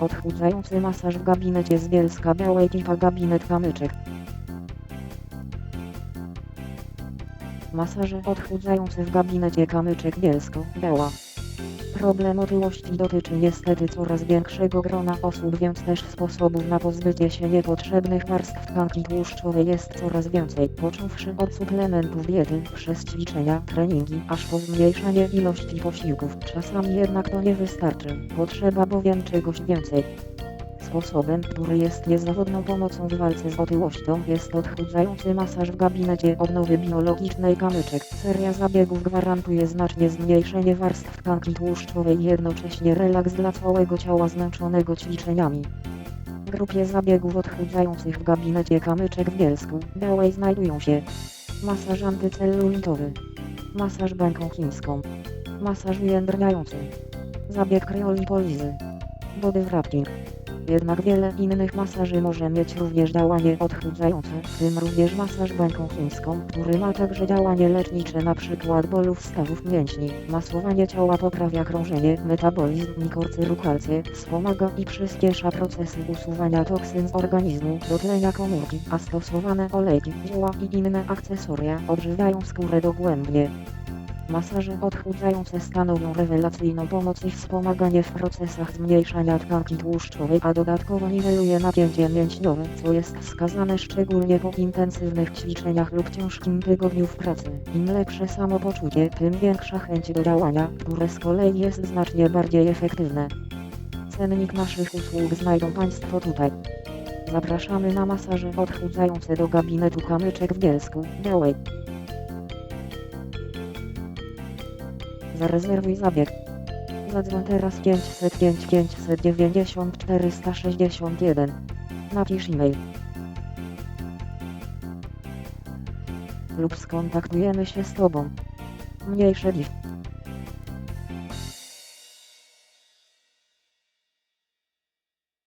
Odchudzający masaż w gabinecie z Bielska Białej Pipa Gabinet Kamyczek. Masaże odchudzające w gabinecie Kamyczek Bielsko Biała. Problem otyłości dotyczy niestety coraz większego grona osób, więc też sposobów na pozbycie się niepotrzebnych warstw tkanki tłuszczowej jest coraz więcej, począwszy od suplementów diety, przez ćwiczenia, treningi, aż po zmniejszanie ilości posiłków. Czasami jednak to nie wystarczy, potrzeba bowiem czegoś więcej. Sposobem, który jest niezawodną pomocą w walce z otyłością, jest odchudzający masaż w gabinecie odnowy biologicznej kamyczek. Seria zabiegów gwarantuje znacznie zmniejszenie warstw tkanki tłuszczowej i jednocześnie relaks dla całego ciała zmęczonego ćwiczeniami. Grupie zabiegów odchudzających w gabinecie kamyczek w Bielsku Białej znajdują się masaż antycelulitowy, masaż bęką chińską, masaż ujędrniający, zabieg kryolipolizy, body wrapping. Jednak wiele innych masaży może mieć również działanie odchudzające, w tym również masaż bęką chińską, który ma także działanie lecznicze np. bolów stawów mięśni. Masowanie ciała poprawia krążenie, metabolizm i korcyrukalcję, wspomaga i przyspiesza procesy usuwania toksyn z organizmu, dotlenia komórki, a stosowane olejki, zioła i inne akcesoria odżywiają skórę dogłębnie. Masaże odchudzające stanowią rewelacyjną pomoc i wspomaganie w procesach zmniejszania tkanki tłuszczowej, a dodatkowo niweluje napięcie mięśniowe, co jest wskazane szczególnie po intensywnych ćwiczeniach lub ciężkim tygodniu w pracy. Im lepsze samopoczucie, tym większa chęć do działania, które z kolei jest znacznie bardziej efektywne. Cennik naszych usług znajdą Państwo tutaj. Zapraszamy na masaże odchudzające do gabinetu Kamyczek w Bielsku, Białej. Zarezerwuj zabieg. Zadzwoń teraz 505 590 461. Napisz e-mail. Lub skontaktujemy się z Tobą. Mniejsze liczby.